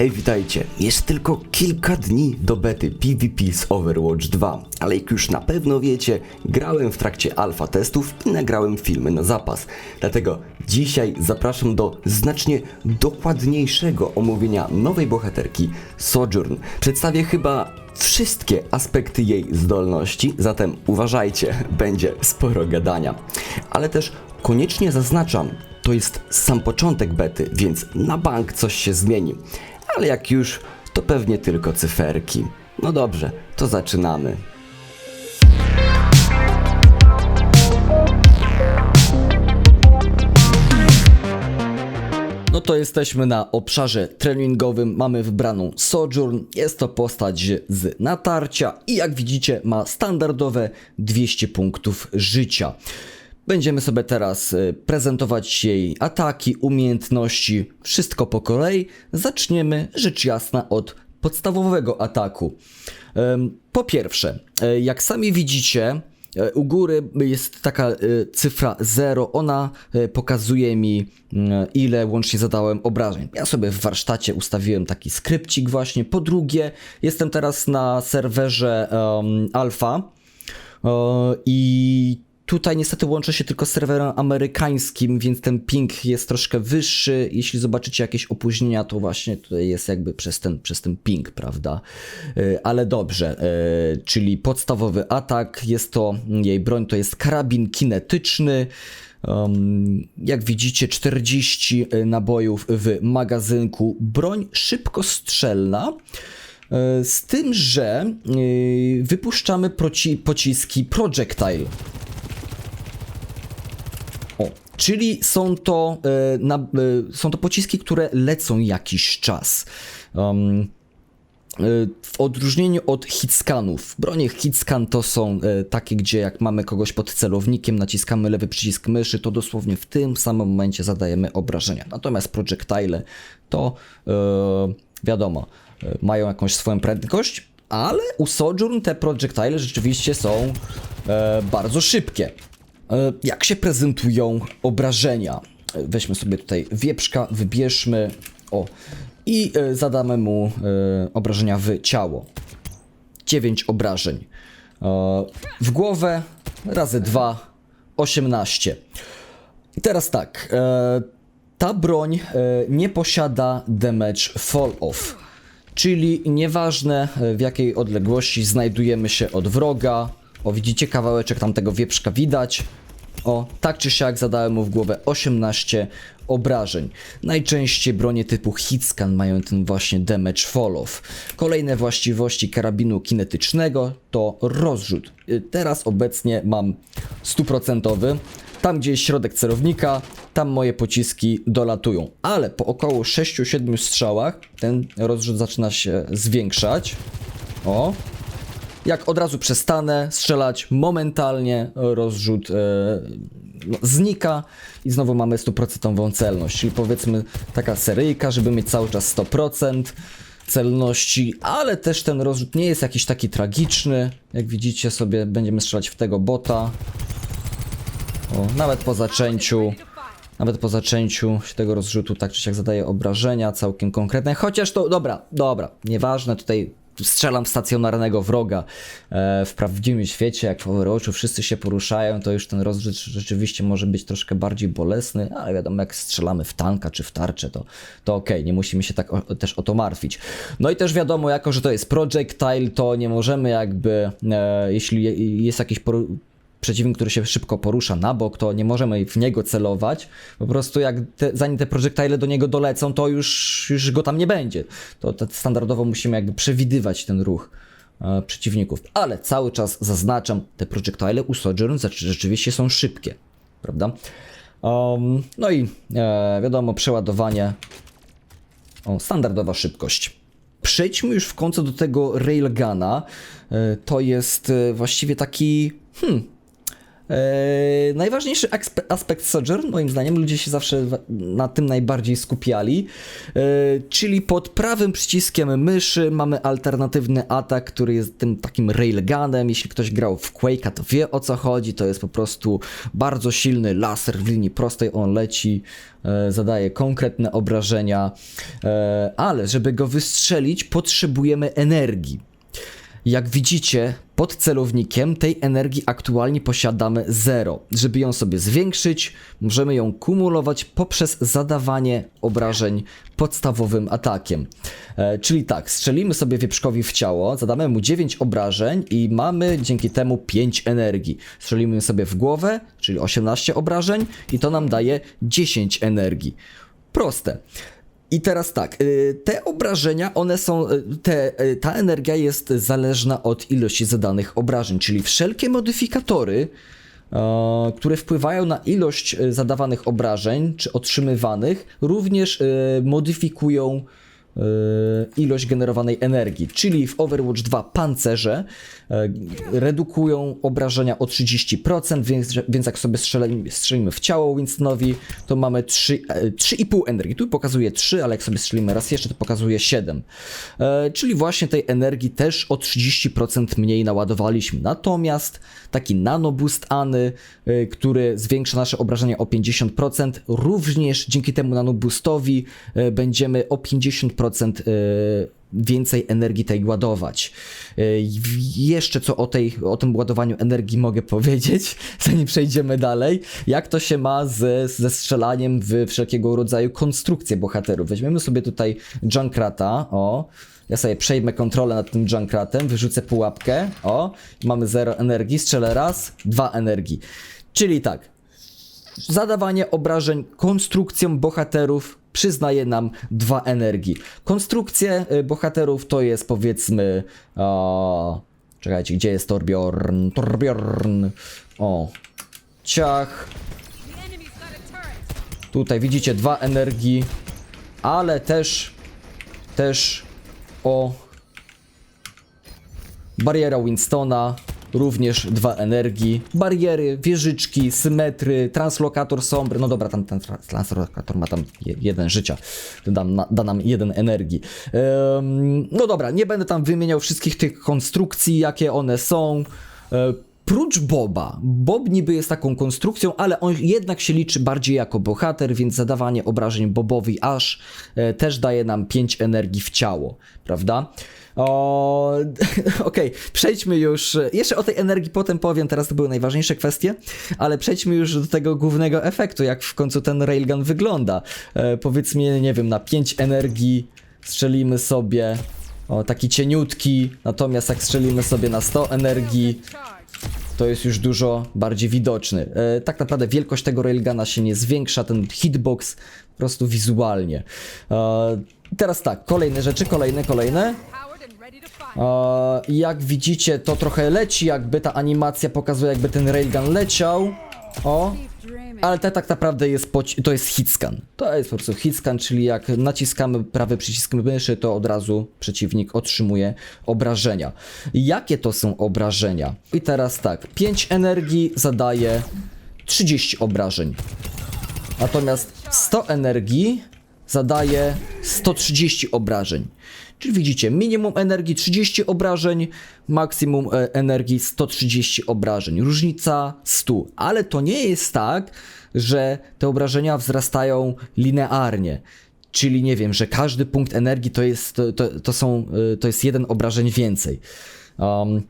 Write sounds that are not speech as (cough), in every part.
Hej, witajcie. Jest tylko kilka dni do bety PvP z Overwatch 2, ale jak już na pewno wiecie, grałem w trakcie alfa testów i nagrałem filmy na zapas. Dlatego dzisiaj zapraszam do znacznie dokładniejszego omówienia nowej bohaterki Sojourn. Przedstawię chyba wszystkie aspekty jej zdolności, zatem uważajcie, (laughs) będzie sporo gadania. Ale też koniecznie zaznaczam, to jest sam początek bety, więc na bank coś się zmieni. Ale jak już, to pewnie tylko cyferki. No dobrze, to zaczynamy. No to jesteśmy na obszarze treningowym, mamy wybraną Sojourn, jest to postać z natarcia i jak widzicie ma standardowe 200 punktów życia. Będziemy sobie teraz y, prezentować jej ataki, umiejętności, wszystko po kolei. Zaczniemy rzecz jasna od podstawowego ataku. Po pierwsze, y, jak sami widzicie, y, u góry jest taka y, cyfra 0, ona pokazuje mi y, ile łącznie zadałem obrażeń. Ja sobie w warsztacie ustawiłem taki skrypcik właśnie. Po drugie, jestem teraz na serwerze um, alfa i Tutaj niestety łączę się tylko z serwerem amerykańskim, więc ten ping jest troszkę wyższy. Jeśli zobaczycie jakieś opóźnienia, to właśnie tutaj jest jakby przez ten, przez ten ping, prawda? Yy, Ale dobrze, yy, czyli podstawowy atak, jest to jej broń, to jest karabin kinetyczny. Jak widzicie, 40 nabojów w magazynku. Broń szybkostrzelna. Z tym, że wypuszczamy pociski projectile. Czyli są to, e, na, e, są to pociski, które lecą jakiś czas. Um, e, w odróżnieniu od hitscanów. Bronie hitscan to są takie, gdzie jak mamy kogoś pod celownikiem, naciskamy lewy przycisk myszy, to dosłownie w tym samym momencie zadajemy obrażenia. Natomiast projectile to e, wiadomo, mają jakąś swoją prędkość, ale u Sojourn te projectile rzeczywiście są e, bardzo szybkie. E, Jak się prezentują obrażenia? E, Weźmy sobie tutaj wieprzka, wybierzmy. O. I e, zadamy mu obrażenia w ciało. 9 obrażeń. W głowę razy 2 18. I teraz tak. Ta broń nie posiada damage fall off. Czyli nieważne w jakiej odległości znajdujemy się od wroga. O, widzicie kawałeczek tamtego wieprzka widać. O, tak czy siak zadałem mu w głowę 18 obrażeń. Najczęściej bronie typu hitscan mają ten właśnie damage fall off. Kolejne właściwości karabinu kinetycznego to rozrzut. Y, Teraz obecnie mam stuprocentowy. Tam gdzie jest środek celownika, tam moje pociski dolatują. Ale po około 6-7 strzałach ten rozrzut zaczyna się zwiększać. O, jak od razu przestanę strzelać, momentalnie rozrzut e, no, znika i znowu mamy 100% celność, czyli powiedzmy taka seryjka, żeby mieć cały czas 100% celności, ale też ten rozrzut nie jest jakiś taki tragiczny. Jak widzicie sobie będziemy strzelać w tego bota. O, nawet po zaczęciu nawet po zaczęciu tego rozrzutu tak czy siak zadaje obrażenia całkiem konkretne, chociaż to, dobra, dobra, nieważne, tutaj strzelam stacjonarnego wroga. E, w prawdziwym świecie, jak w Overwatchu wszyscy się poruszają, to już ten rozrzut rzeczywiście może być troszkę bardziej bolesny, ale wiadomo, jak strzelamy w tanka czy w tarczę, to, to okej, nie musimy się tak o, też o to martwić. No i też wiadomo, jako że to jest projectile, to nie możemy jakby, e, jeśli jest jakiś poru- przeciwnik, który się szybko porusza na bok, to nie możemy w niego celować. Po prostu jak te, zanim te projectile do niego dolecą, to już, już go tam nie będzie. To, to standardowo musimy jakby przewidywać ten ruch e, przeciwników. Ale cały czas zaznaczam, te projectile u Sojourn rzeczy- rzeczywiście są szybkie, prawda? Um, no i e, wiadomo, przeładowanie, o, standardowa szybkość. Przejdźmy już w końcu do tego railguna. E, To jest e, właściwie taki, hmm, Eee, najważniejszy aspe- aspekt Sojourn, moim zdaniem, ludzie się zawsze na tym najbardziej skupiali, eee, czyli pod prawym przyciskiem myszy mamy alternatywny atak, który jest tym takim railgunem. Jeśli ktoś grał w Quake'a, to wie o co chodzi. To jest po prostu bardzo silny laser w linii prostej, on leci, e, zadaje konkretne obrażenia, e, ale żeby go wystrzelić, potrzebujemy energii. Jak widzicie, pod celownikiem tej energii aktualnie posiadamy 0. Żeby ją sobie zwiększyć, możemy ją kumulować poprzez zadawanie obrażeń podstawowym atakiem. E, czyli tak, strzelimy sobie wieprzkowi w ciało, zadamy mu 9 obrażeń i mamy dzięki temu 5 energii. Strzelimy sobie w głowę, czyli 18 obrażeń i to nam daje 10 energii. Proste. I teraz tak, y, te obrażenia, one są, y, te, y, ta energia jest zależna od ilości zadanych obrażeń, czyli wszelkie modyfikatory, e, które wpływają na ilość zadawanych obrażeń, czy otrzymywanych, również modyfikują ilość generowanej energii. Czyli w Overwatch 2 pancerze redukują obrażenia o 30%, więc, więc jak sobie strzelimy, strzelimy w ciało Winstonowi, to mamy 3, e, 3,5 energii. Tu pokazuje 3, ale jak sobie strzelimy raz jeszcze, to pokazuje 7. E, czyli właśnie tej energii też o 30% mniej naładowaliśmy. Natomiast taki nanoboost Any, e, który zwiększa nasze obrażenia o 50%, również dzięki temu nanoboostowi e, będziemy o 50% e, więcej energii tej ładować. E, Jeszcze co o, tej, o tym ładowaniu energii mogę powiedzieć, (laughs) zanim przejdziemy dalej. Jak to się ma ze, ze strzelaniem w wszelkiego rodzaju konstrukcje bohaterów. Weźmiemy sobie tutaj Junkrata, o. Ja sobie przejmę kontrolę nad tym Junkratem, wyrzucę pułapkę, o. Mamy 0 energii, strzelę raz, 2 energii. Czyli tak, Zadawanie obrażeń konstrukcjom bohaterów przyznaje nam dwa energii. Konstrukcje y, bohaterów to jest powiedzmy. O, czekajcie, gdzie jest Torbjorn? Torbjorn. O. Ciach. Tutaj widzicie dwa energii, ale też. Też o. Bariera Winstona, również dwa energii. Bariery, wieżyczki, symetry, translokator sombry. No dobra, tam ten tra- translokator ma tam je, jeden życia. To Da, na, da nam jeden energii. Em, no dobra, nie będę tam wymieniał wszystkich tych konstrukcji, jakie one są. E, Prócz Boba. Bob niby jest taką konstrukcją, ale on jednak się liczy bardziej jako bohater, więc zadawanie obrażeń Bobowi aż e, też daje nam 5 energii w ciało, prawda? (laughs) Okej, przejdźmy już. Jeszcze o tej energii potem powiem, teraz to były najważniejsze kwestie, ale przejdźmy już do tego głównego efektu, jak w końcu ten railgun wygląda. E, powiedzmy, nie wiem, na 5 energii strzelimy sobie o, taki cieniutki, natomiast jak strzelimy sobie na 100 energii, to jest już dużo bardziej widoczny. E, tak naprawdę wielkość tego railguna się nie zwiększa, ten hitbox po prostu wizualnie. E, teraz tak, kolejne rzeczy, kolejne, kolejne. Jak widzicie, to trochę leci, jakby ta animacja pokazuje, jakby ten railgun leciał. O, ale to tak naprawdę jest, to jest hitscan. To jest po prostu hitscan, czyli jak naciskamy prawy przycisk myszy, to od razu przeciwnik otrzymuje obrażenia. Jakie to są obrażenia? I teraz tak, 5 energii zadaje 30 obrażeń. Natomiast 100 energii zadaje 130 obrażeń. Czyli widzicie, minimum energii 30 obrażeń, maksimum e, energii 130 obrażeń. Różnica 100. Ale to nie jest tak, że te obrażenia wzrastają linearnie. Czyli nie wiem, że każdy punkt energii to jest, to, to, to są, e, to jest jeden obrażeń więcej. Um,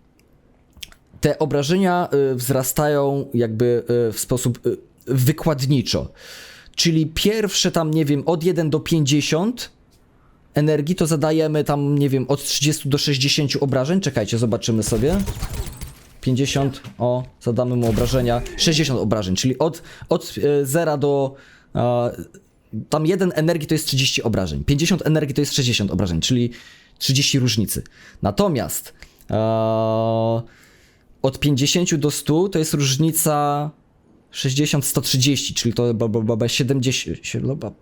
te obrażenia y, wzrastają jakby w sposób wykładniczo. Czyli pierwsze tam, nie wiem, od 1 do 50 energii to zadajemy tam, nie wiem, od 30 do 60 obrażeń. Czekajcie, zobaczymy sobie. 50, o, zadamy mu obrażenia. 60 obrażeń, czyli od, od 0 do. e, tam 1 energii to jest 30 obrażeń. 50 energii to jest 60 obrażeń, czyli 30 różnicy. Natomiast e, od 50 do 100 to jest różnica 60-130, czyli to ba, ba, ba, ba, 70. sie- no, ba-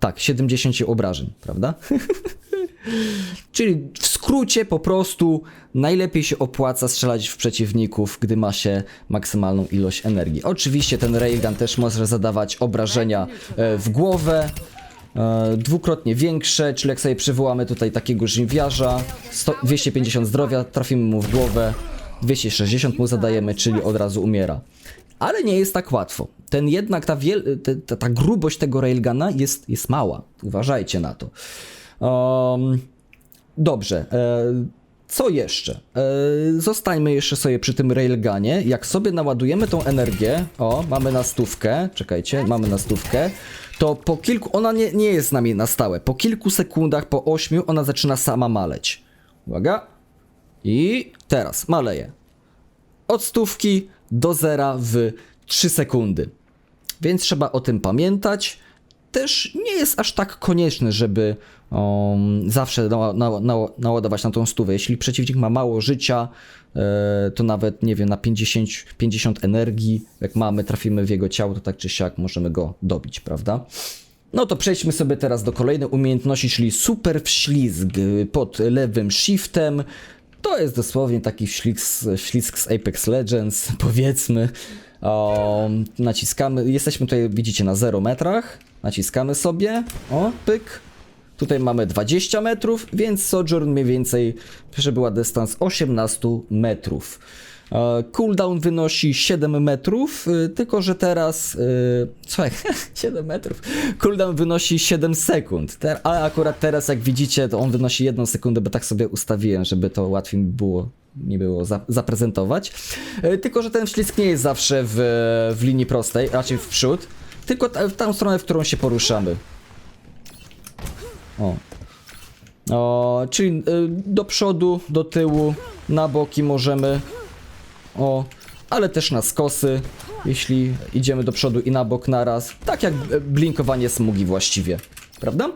Tak, 70 obrażeń, prawda? (laughs) Czyli w skrócie po prostu najlepiej się opłaca strzelać w przeciwników, gdy ma się maksymalną ilość energii. Oczywiście ten railgun też może zadawać obrażenia e, w głowę, e, dwukrotnie większe, czyli jak sobie przywołamy tutaj takiego żniwiarza, 100, 250 zdrowia, trafimy mu w głowę, 260 mu zadajemy, czyli od razu umiera. Ale nie jest tak łatwo. Ten jednak, ta, wiel, ta, ta grubość tego railguna jest, jest mała. Uważajcie na to. Um, dobrze. E, co jeszcze? E, zostańmy jeszcze sobie przy tym railgunie. Jak sobie naładujemy tą energię, o, mamy na stówkę, czekajcie, mamy na stówkę, to po kilku, ona nie, nie jest z nami na stałe. Po kilku sekundach, po ośmiu, ona zaczyna sama maleć. Uwaga. I teraz maleje. Od stówki do zera w 3 sekundy. Więc trzeba o tym pamiętać. Też nie jest aż tak konieczne, żeby um, zawsze na, na, na, naładować na tą stówę. Jeśli przeciwnik ma mało życia, e, to nawet, nie wiem, na 50, 50 energii, jak mamy, trafimy w jego ciało, to tak czy siak możemy go dobić, prawda? No to przejdźmy sobie teraz do kolejnej umiejętności, czyli super wślizg pod lewym shiftem. To jest dosłownie taki wślizg, wślizg z Apex Legends, (laughs) powiedzmy. O, naciskamy, jesteśmy tutaj, widzicie, na 0 metrach. Naciskamy sobie, o, pyk. Tutaj mamy 20 metrów, więc Sojourn mniej więcej przebyła dystans 18 metrów. E, Cooldown wynosi 7 metrów, y, tylko że teraz. y, Słuchaj, (laughs) 7 metrów. Cooldown wynosi 7 sekund. Ale akurat teraz, jak widzicie, to on wynosi 1 sekundę, bo tak sobie ustawiłem, żeby to łatwiej mi było. Nie było za, zaprezentować. E, Tylko, że ten ślizg nie jest zawsze w, w linii prostej, raczej w przód, tylko ta, w tą stronę, w którą się poruszamy. O. O, czyli do przodu, do tyłu, na boki możemy. O, ale też na skosy, jeśli idziemy do przodu i na bok naraz. Tak jak blinkowanie smugi właściwie, prawda?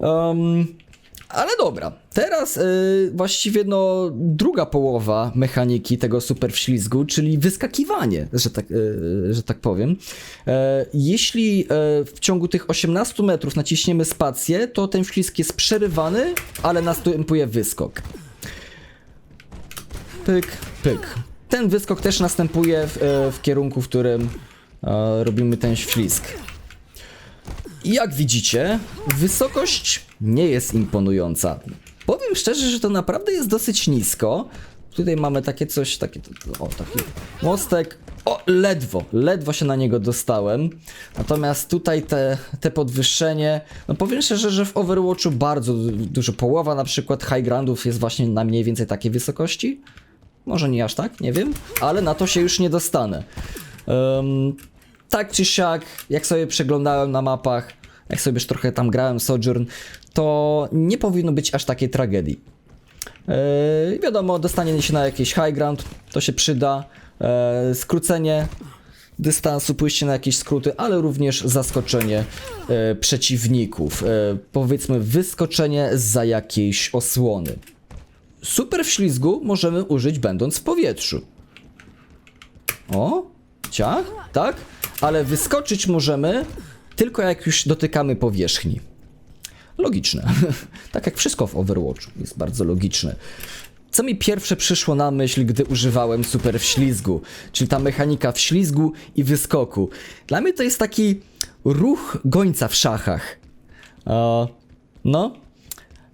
Em, ale dobra, teraz y, właściwie no druga połowa mechaniki tego super wślizgu, czyli wyskakiwanie, że tak, y, że tak powiem. E, jeśli e, w ciągu tych 18 metrów naciśniemy spację, to ten wślizg jest przerywany, ale następuje wyskok. Pyk, pyk. Ten wyskok też następuje w, e, w kierunku, w którym e, robimy ten ślizg. Jak widzicie, wysokość nie jest imponująca. Powiem szczerze, że to naprawdę jest dosyć nisko. Tutaj mamy takie coś, takie, o, taki mostek. O, ledwo, ledwo się na niego dostałem. Natomiast tutaj te, te podwyższenie, no powiem szczerze, że w Overwatchu bardzo du- dużo, połowa na przykład high groundów jest właśnie na mniej więcej takiej wysokości. Może nie aż tak, nie wiem, ale na to się już nie dostanę. Em, tak czy siak, jak sobie przeglądałem na mapach, jak sobie już trochę tam grałem Sojourn, to nie powinno być aż takiej tragedii. Yy, wiadomo, dostanie się na jakiś high ground, to się przyda. Yy, skrócenie dystansu, pójście na jakieś skróty, ale również zaskoczenie yy, przeciwników. Powiedzmy, wyskoczenie za jakiejś osłony. Super wślizgu możemy użyć będąc w powietrzu. O, ciach, tak? Ale wyskoczyć możemy tylko jak już dotykamy powierzchni. Logiczne. (laughs) tak jak wszystko w Overwatchu jest bardzo logiczne. Co mi pierwsze przyszło na myśl, gdy używałem super wślizgu, czyli ta mechanika wślizgu i wyskoku. Dla mnie to jest taki ruch gońca w szachach. O, no,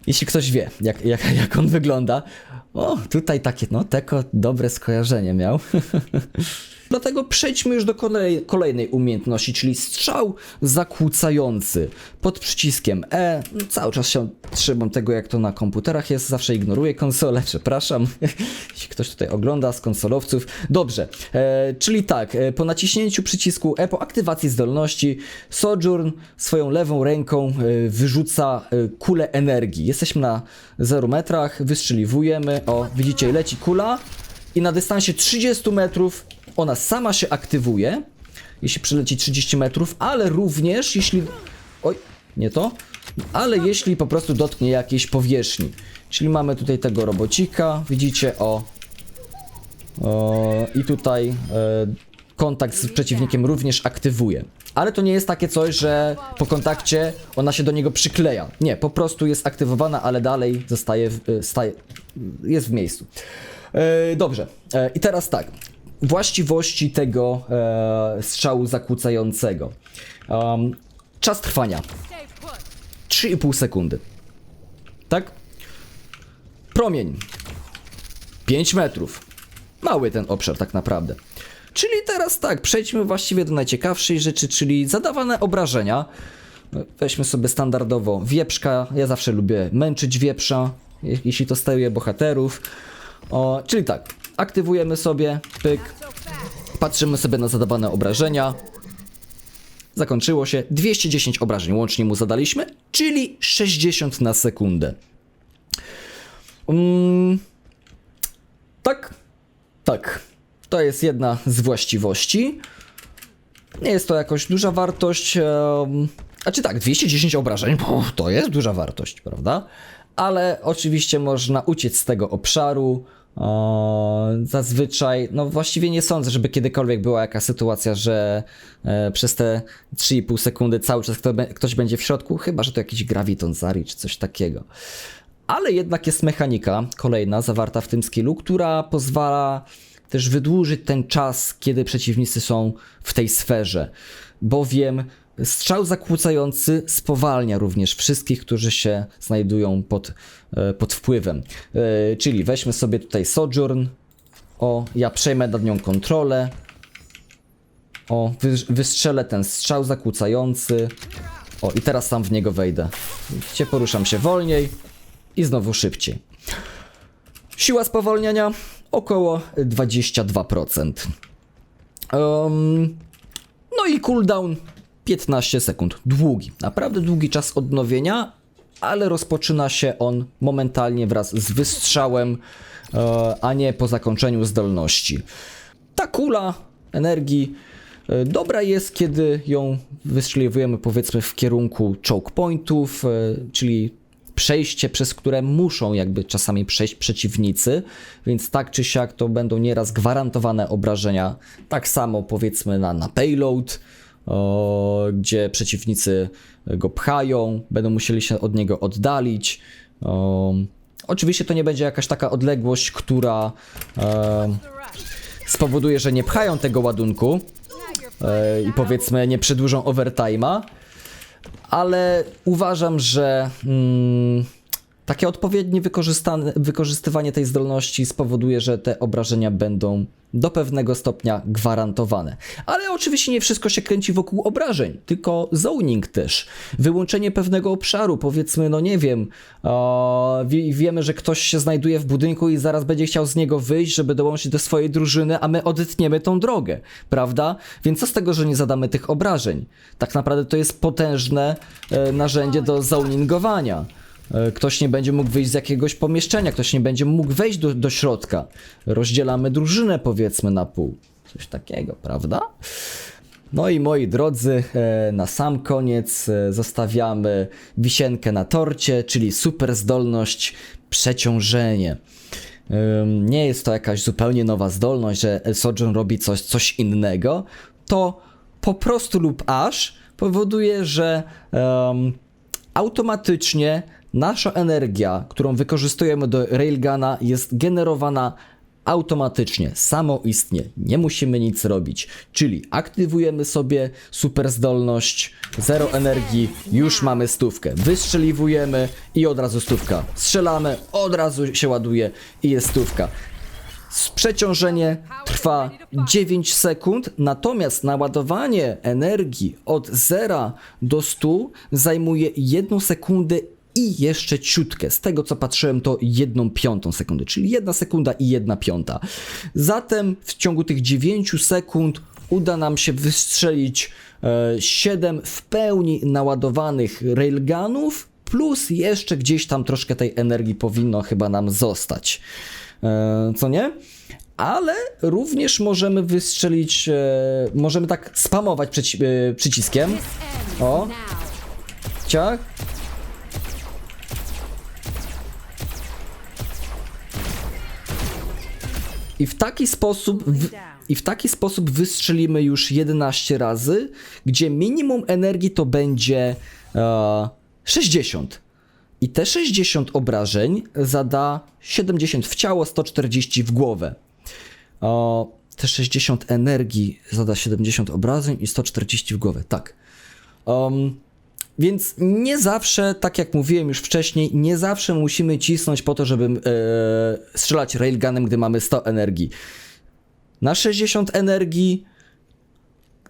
jeśli ktoś wie, jak, jak, (laughs) jak on wygląda. O, tutaj takie, no, teko dobre skojarzenie miał. (laughs) Dlatego przejdźmy już do kolej, kolejnej umiejętności, czyli strzał zakłócający. Pod przyciskiem E, no, cały czas się trzymam tego, jak to na komputerach jest, zawsze ignoruję konsolę, (laughs) przepraszam, (laughs) jeśli ktoś tutaj ogląda z konsolowców. Dobrze, e, czyli tak, e, po naciśnięciu przycisku E, po aktywacji zdolności, Sojourn swoją lewą ręką e, wyrzuca e, kulę energii. Jesteśmy na 0 metrach, wystrzeliwujemy, o, widzicie, leci kula, i na dystansie 30 metrów ona sama się aktywuje, jeśli przyleci 30 metrów, ale również jeśli. Oj, nie to. Ale jeśli po prostu dotknie jakiejś powierzchni. Czyli mamy tutaj tego robocika, widzicie, o. o I tutaj e, kontakt z przeciwnikiem również aktywuje. Ale to nie jest takie coś, że po kontakcie ona się do niego przykleja. Nie, po prostu jest aktywowana, ale dalej zostaje, w, y, staje, jest w miejscu. E, dobrze, e, i teraz tak. Właściwości tego e, strzału zakłócającego. Um, czas trwania Stay put. 3,5 sekundy. Tak? Promień 5 metrów. Mały ten obszar tak naprawdę. Czyli teraz tak, przejdźmy właściwie do najciekawszej rzeczy, czyli zadawane obrażenia. Weźmy sobie standardowo wieprzka. Ja zawsze lubię męczyć wieprza, je- jeśli to steruję bohaterów. O, czyli tak, aktywujemy sobie, pyk, patrzymy sobie na zadawane obrażenia. Zakończyło się 210 obrażeń łącznie mu zadaliśmy, czyli 60 na sekundę. Mm, tak, tak. To jest jedna z właściwości. Nie jest to jakoś duża wartość. Um, czy tak, 210 obrażeń, to jest duża wartość, prawda? Ale oczywiście można uciec z tego obszaru. O, zazwyczaj, no właściwie nie sądzę, żeby kiedykolwiek była jaka sytuacja, że e, przez te 3,5 sekundy cały czas kto, ktoś będzie w środku, chyba że to jakiś graviton Zari czy coś takiego. Ale jednak jest mechanika kolejna zawarta w tym skillu, która pozwala też wydłużyć ten czas, kiedy przeciwnicy są w tej sferze. Bowiem strzał zakłócający spowalnia również wszystkich, którzy się znajdują pod, e, pod wpływem. E, Czyli weźmy sobie tutaj Sojourn. O, ja przejmę nad nią kontrolę. O, wy, wystrzelę ten strzał zakłócający. O, i teraz sam w niego wejdę. Widzicie, poruszam się wolniej i znowu szybciej. Siła spowolnienia około 22%. Um, no i cooldown 15 sekund. Długi, naprawdę długi czas odnowienia, ale rozpoczyna się on momentalnie wraz z wystrzałem, e, a nie po zakończeniu zdolności. Ta kula energii e, dobra jest, kiedy ją wystrzeliwujemy powiedzmy w kierunku choke pointów, e, czyli przejście, przez które muszą jakby czasami przejść przeciwnicy, więc tak czy siak to będą nieraz gwarantowane obrażenia. Tak samo powiedzmy na, na payload, gdzie przeciwnicy go pchają, będą musieli się od niego oddalić. Oczywiście to nie będzie jakaś taka odległość, która e, spowoduje, że nie pchają tego ładunku e, i powiedzmy nie przedłużą overtime'a, ale uważam, że mm, takie odpowiednie wykorzystywanie tej zdolności spowoduje, że te obrażenia będą do pewnego stopnia gwarantowane. Ale oczywiście nie wszystko się kręci wokół obrażeń, tylko zoning też. Wyłączenie pewnego obszaru, powiedzmy, no nie wiem, wie, wiemy, że ktoś się znajduje w budynku i zaraz będzie chciał z niego wyjść, żeby dołączyć do swojej drużyny, a my odetniemy tą drogę, prawda? Więc co z tego, że nie zadamy tych obrażeń? Tak naprawdę to jest potężne e, narzędzie do zoningowania. E, Ktoś nie będzie mógł wyjść z jakiegoś pomieszczenia, ktoś nie będzie mógł wejść do, do środka. Rozdzielamy drużynę, powiedzmy, na pół. Coś takiego, prawda? No i moi drodzy, e, na sam koniec e, zostawiamy wisienkę na torcie, czyli super zdolność przeciążenie. Nie jest to jakaś zupełnie nowa zdolność, że Sojourn robi coś, coś innego. To po prostu lub aż powoduje, że em, automatycznie nasza energia, którą wykorzystujemy do Railguna, jest generowana automatycznie, samoistnie. Nie musimy nic robić. Czyli aktywujemy sobie super zdolność, zero energii, już mamy stówkę. Wystrzeliwujemy i od razu stówka. Strzelamy, od razu się ładuje i jest stówka. Przeciążenie trwa 9 sekund, natomiast naładowanie energii od 0 do 100 zajmuje 1 sekundę i jeszcze ciutkę. Z tego co patrzyłem, to 1 piątą sekundy, czyli 1 sekunda i 1 piąta. Zatem w ciągu tych 9 sekund uda nam się wystrzelić e, 7 w pełni naładowanych railgunów, plus jeszcze gdzieś tam troszkę tej energii powinno chyba nam zostać. E, co nie? Ale również możemy wystrzelić, e, możemy tak spamować przyci- e, przyciskiem. O. Ciach. I w taki sposób w- i w taki sposób wystrzelimy już 11 razy, gdzie minimum energii to będzie e, 60. I te 60 obrażeń zada 70 w ciało, 140 w głowę. O, te 60 energii zada 70 obrażeń i 140 w głowę. Tak. Um, więc nie zawsze, tak jak mówiłem już wcześniej, nie zawsze musimy cisnąć po to, żeby e, strzelać railgunem, gdy mamy 100 energii. Na 60 energii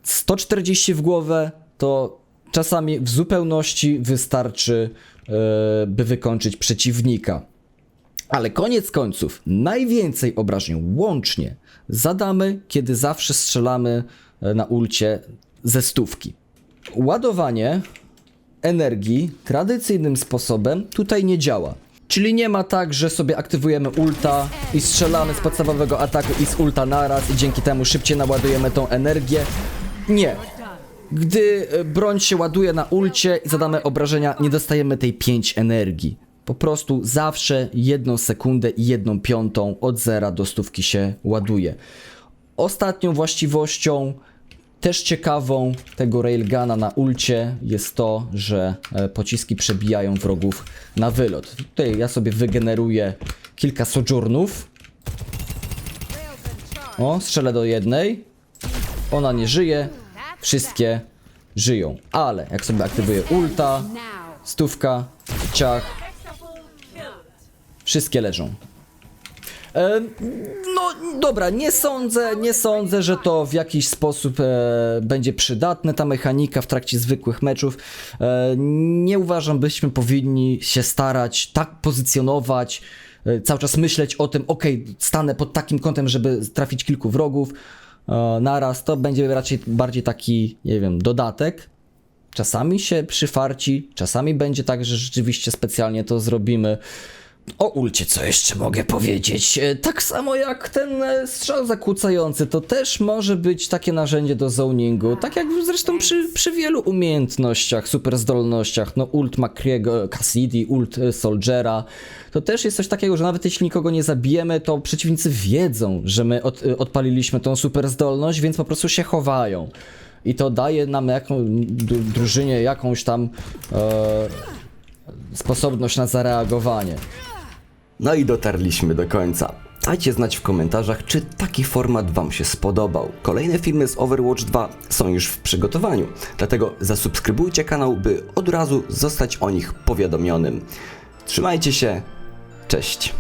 140 w głowę to czasami w zupełności wystarczy, e, by wykończyć przeciwnika. Ale koniec końców, najwięcej obrażeń łącznie zadamy, kiedy zawsze strzelamy e, na ulcie ze stówki. Ładowanie energii tradycyjnym sposobem tutaj nie działa. Czyli nie ma tak, że sobie aktywujemy ulta i strzelamy z podstawowego ataku i z ulta naraz i dzięki temu szybciej naładujemy tą energię. Nie. Gdy e, broń się ładuje na ulcie i zadamy obrażenia, nie dostajemy tej 5 energii. Po prostu zawsze jedną sekundę i jedną piątą od zera do stówki się ładuje. Ostatnią właściwością, też ciekawą tego railguna na ulcie jest to, że e, pociski przebijają wrogów na wylot. Tutaj ja sobie wygeneruję kilka sojournów. O, strzelę do jednej. Ona nie żyje. Wszystkie żyją. Ale jak sobie aktywuję ulta, stówka, ciach, wszystkie leżą. E, no dobra, nie sądzę, nie sądzę, że to w jakiś sposób e, będzie przydatne ta mechanika w trakcie zwykłych meczów. E, nie uważam, byśmy powinni się starać tak pozycjonować, cały czas myśleć o tym, ok, stanę pod takim kątem, żeby trafić kilku wrogów naraz. To będzie raczej bardziej taki, nie wiem, dodatek. Czasami się przyfarci, czasami będzie tak, że rzeczywiście specjalnie to zrobimy. O ulcie co jeszcze mogę powiedzieć? E, Tak samo jak ten e, strzał zakłócający, to też może być takie narzędzie do zoningu, tak jak zresztą przy, przy wielu umiejętnościach, super zdolnościach, no ult Makriego, Cassidy, ult e, Soldiera, to też jest coś takiego, że nawet jeśli nikogo nie zabijemy, to przeciwnicy wiedzą, że my od, e, odpaliliśmy tą super zdolność, więc po prostu się chowają. I to daje nam jaką, dru- drużynie jakąś tam e, sposobność na zareagowanie. No i dotarliśmy do końca. Dajcie znać w komentarzach, czy taki format Wam się spodobał. Kolejne filmy z Overwatch 2 są już w przygotowaniu, dlatego zasubskrybujcie kanał, by od razu zostać o nich powiadomionym. Trzymajcie się, cześć!